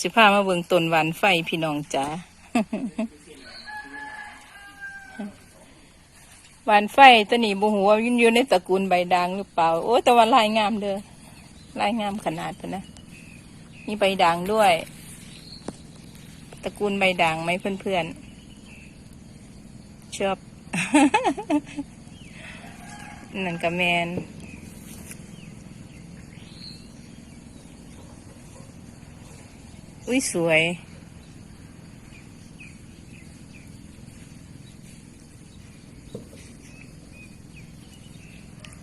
สิพามาเบิ่งต้นหวานไฟพี่น้องจ๋าหวานไฟตัวนี้บ่หัวยินอยู่ในตระกูลใบด่างหรือเปล่า โอ้แต่ว่าลายงามเด้อลายงามขนาดพุ่นนะ มีใบด่างด้วย ตระกูลใบด่างไหมเพื่อนๆชอบนั่นก็แมน อุ้ยสวย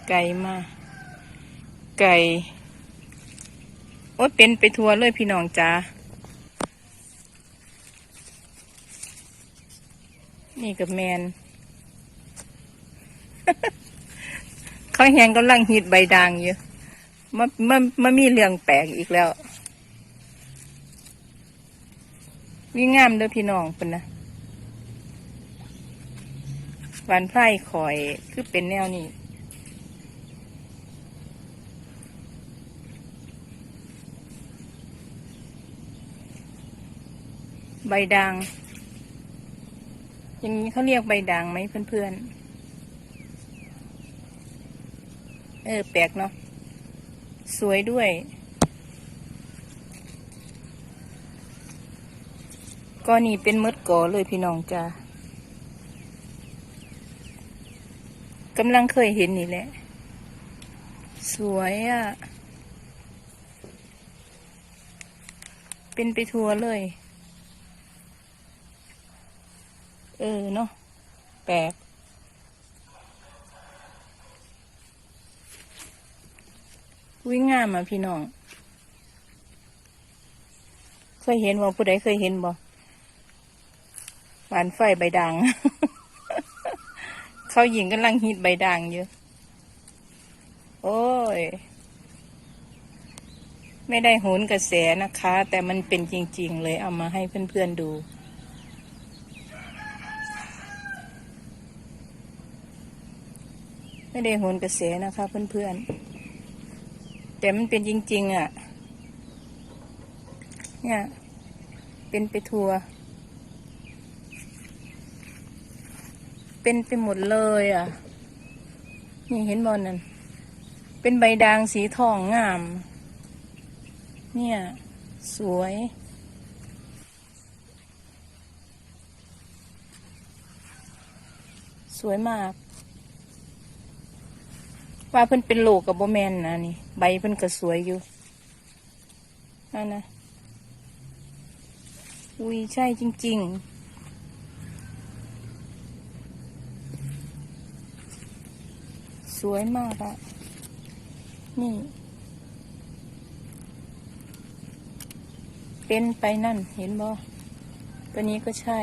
ไก่มา ไก่ โอ้ยเป็นไปทัวร์เลยพี่น้องจ้านี่กับแมน เขาแหงกำลังฮิตใบด่างอยู่มันมันมันมีเรื่องแปลกอีกแล้ว วิ่งงามเด้อพี่น้องเป็นนะหวานไพร่คอยคือเป็นแนวนี้ใบด่างอย่างนี้เขาเรียกใบด่างไหมเพื่อนๆ เออ แปลกเนาะ สวยด้วย ก็นี่เป็นมดก่อเลยพี่น้องจ้ากำลังเคยเห็นนี่แหละ สวยอะ่ะ เป็นไปทัวร์เลย เออเนาะแปลกวิ่งงามอะพี่น้อง เคยเห็นบ่ผู้ใดเคยเห็นบ่านไฟใบด่างเขาหญิงกำลังฮิตใบด่างอยู่ โอ้ย ไม่ได้โหนกระแสนะคะ แต่มันเป็นจริง ๆ เลยเอามาให้เพื่อนๆดูไม่ได้โหนกระแสนะคะเพื่อนๆ แต่มันเป็นจริง ๆ อะ เนี่ย เป็นไปทัวร์ เป็นไปหมดเลยอะ นี่เห็นบอลนั่น เป็นใบด่างสีทองงาม เนี่ย สวย สวยมาก ว่าเพิ่นเป็นโลกกับโบแมนนะนี่ ใบเพิ่นก็สวยอยู่นั่นนะอุ้ยใช่จริง ๆ สวยมากอะนี่ เป็นไปนั่นเห็นบ่ตัวนี้ก็ใช่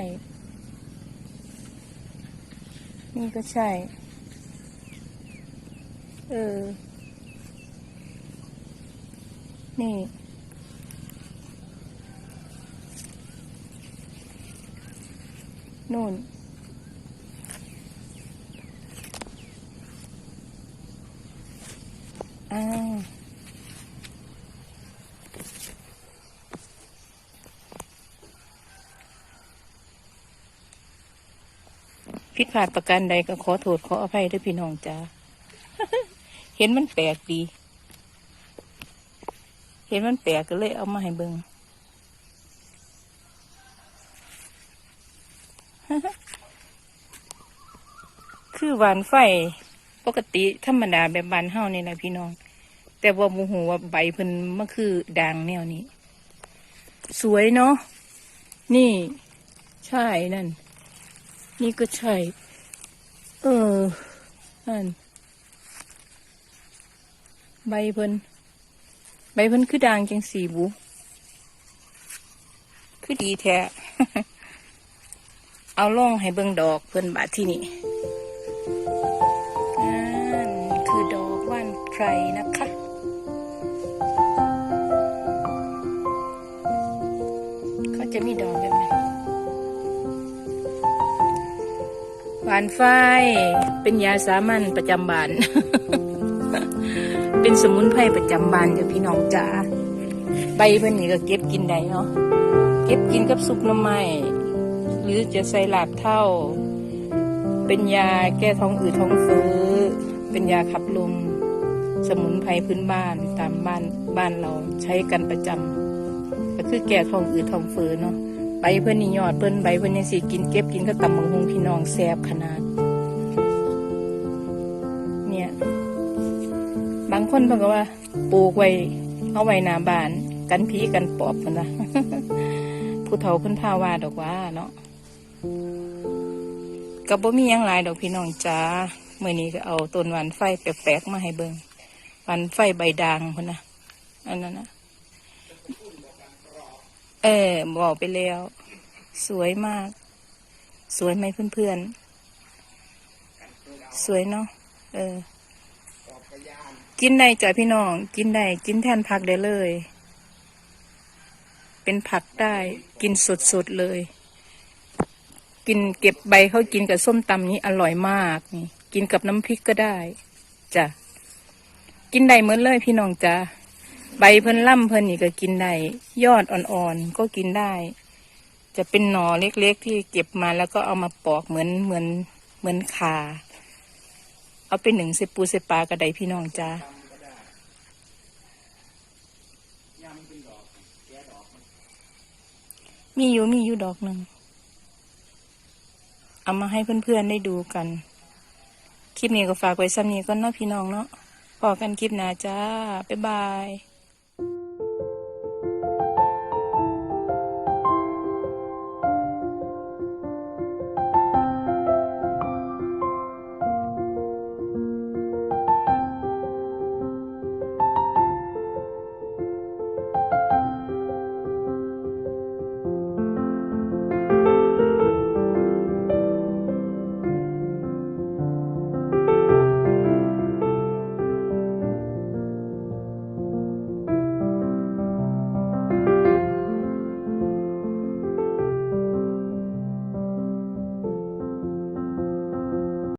นี่ก็ใช่ เออ นี่ นู่น พิดพลาดประการใดก็ขอโทษขออภัยด้วยพี่น้องจ้า เห็นมันแปลกดี เห็นมันแปลกก็เลยเอามาให้เบิงคือหวานไฟ ปกติธรรมดาแบบบานเฮานี่แหละพี่น้อง แต่ว่าโมโหว่าใบเพิ่นมันคือด่างแนวนี้ สวยเนาะนี่ ใช่นั่น นี่ก็ใช่ เออนั่นใบเพิ่นใบเพิ่นคือด่างจังสีบุคือดีแท้เอาล่องให้เบิ่งดอกเพิ่นบาดที่นี่ จะมีดอกแบบไหนหวานไฟเป็นยาสามัญประจำบ้าน เป็นสมุนไพรประจำบ้านจ้ะพี่น้องจ๋าใบเพิ่นนี่ก็เก็บกินได้เนาะเก็บกินกับซุปน้ำไม้หรือจะใส่หลาบเท่า เป็นยาแก้ท้องอืดท้องเฟ้อเป็นยาขับลมสมุนไพรพื้นบ้านตามบ้านบ้านเราใช้กันประจำ คือแก้ท้องอืดทองเฟ้อเนาะใบเพิ่อนนี่ยอดเพิ่อนใบเพิ่นนี่สิกินเก็บกินก็ตำบังหงพี่น้องแซบขนาด เนี่ย บางคนเพิ่นก็ว่าปลูกไว้เอาไว้นาบาน กันผีกันปอบพุ่นนะผู้เฒ่าเพิ่นพาวาดอกว่าเนาะก็บ่มียังหลายดอกพี่น้องจ้าเมื้อนี้ก็เอาต้นหวานไฟแปลกๆมาให้เบิงหวานไฟใบด่างพุ่นนะอันนั้นนะ เออบอกไปแล้ว สวยมาก สวยไหมเพื่อนๆ สวยเนาะเออ กินได้จ้ะพี่น้อง กินได้ กินแทนผักได้เลย เป็นผักได้ กินสดๆเลย กินเก็บใบเขากินกับส้มตำนี้อร่อยมากนี่ กินกับน้ำพริกก็ได้จ้ะกินได้เหมือนเลยพี่น้องจ้ะ ใบเพิ่นล่ำเพิ่นนี่ก็กินได้ ยอดอ่อนๆก็กินได้ จะเป็นหน่อเล็กๆที่เก็บมาแล้วก็เอามาปอกเหมือนเหมือนเหมือนขาเอาเป็นหนึ่งเสปูเสปลากระไดพี่น้องจ้ามีอยู่มีอยู่ดอกหนึ่ง เอามาให้เพื่อนๆได้ดูกัน คลิปนี้ก็ฝากไว้ซ้ำนี้ก็เนาะพี่น้องเนาะพอกันคลิปหน้าจ้า บ๊ายบาย